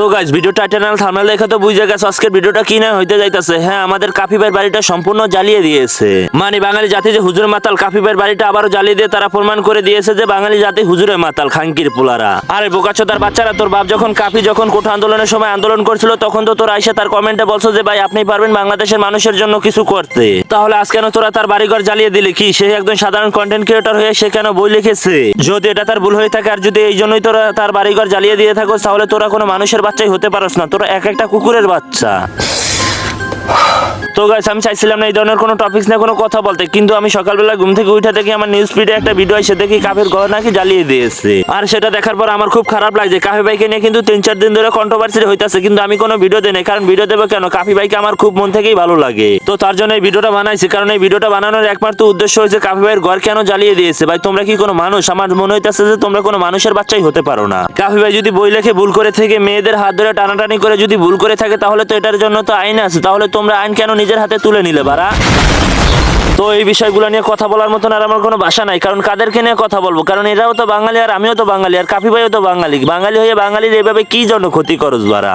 তো guys video টাইটেনাল থামলে লেখা তো বুঝে গেছে, আজকের ভিডিওটা কি না হইতে যাইতাছে। হ্যাঁ আমাদের কাফি ভাইয়ের বাড়িটা সম্পূর্ণ জ্বালিয়ে দিয়েছে। মানে বাঙালি জাতি যে হুজুর মাতাল কাফি ভাইয়ের বাড়িটা আবারও জ্বালিয়ে দিয়ে তারা প্রমাণ করে দিয়েছে যে বাঙালি জাতি হুজুরে মাতাল খাঙ্কির পোলারা। আরে বোকাচ্ছ তার বাচ্চারা, তোর বাপ যখন কাফি, যখন কোঠা আন্দোলনের সময় আন্দোলন করছিল, তখন তো তোর আইসা তার কমেন্টে বলছো যে, ভাই আপনি পারবেন বাংলাদেশের মানুষের জন্য কিছু করতে। তাহলে আজ কেন তোরা তার বাড়িঘর জ্বালিয়ে দিলে কি? সে একজন সাধারণ কন্টেন্ট ক্রিয়েটর হয়ে সে কেন বই লিখেছে? যদি এটা তার ভুল হয়ে থাকে, আর যদি এই জন্যই তোরা তার বাড়িঘর জ্বালিয়ে দিয়ে থাকো তাহলে তোরা কোনো মানুষের বাচ্চাই হতে পারস না তোরা এক একটা কুকুরের বাচ্চা। তো গাইস আমি চাইছিলাম না এই ধরনের কোনো টপিকস নিয়ে কোনো কথা বলতে, কিন্তু আমি সকালবেলা ঘুম থেকে উঠে দেখি আমার নিউজ ফিডে একটা ভিডিও এসে দেখি কাফের ঘর নাকি জ্বালিয়ে দিয়েছে। আর সেটা দেখার পর আমার খুব খারাপ লাগছে কাফি ভাইকে নিয়ে কিন্তু তিন চার দিন ধরে কন্ট্রোভার্সি হইতাছে, কিন্তু আমি কোনো ভিডিও দিই নাই, কারণ ভিডিও দেবো কেন? কাফি ভাইকে আমার খুব মন থেকেই ভালো লাগে। তো তার জন্য এই ভিডিওটা বানাইছি, কারণ এই ভিডিওটা বানানোর একমাত্র উদ্দেশ্য হয়েছে কাফি ভাইয়ের ঘর কেন জ্বালিয়ে দিয়েছে? ভাই, তোমরা কি কোনো মানুষ? আমার মনে হইতাছে যে তোমরা কোনো মানুষের বাচ্চাই হতে পারো না। কাফি ভাই যদি বই লেখে ভুল করে থেকে, মেয়েদের হাত ধরে টানাটানি করে যদি ভুল করে থাকে, তাহলে তো এটার জন্য তো আইন আছে। তাহলে তোমরা আইন কেন নিজের হাতে তুলে নিলে বারা তো এই বিষয়গুলো নিয়ে কথা বলার মতন আর আমার কোনো ভাষা নাই, কারণ কাদেরকে নিয়ে কথা বলব? কারণ এরাও তো বাঙালি আর আমিও তো বাঙালি, আর কাফি ভাইও তো বাঙালি। বাঙালি হয়ে বাঙালির এইভাবে কি জন্য ক্ষতি করস বারা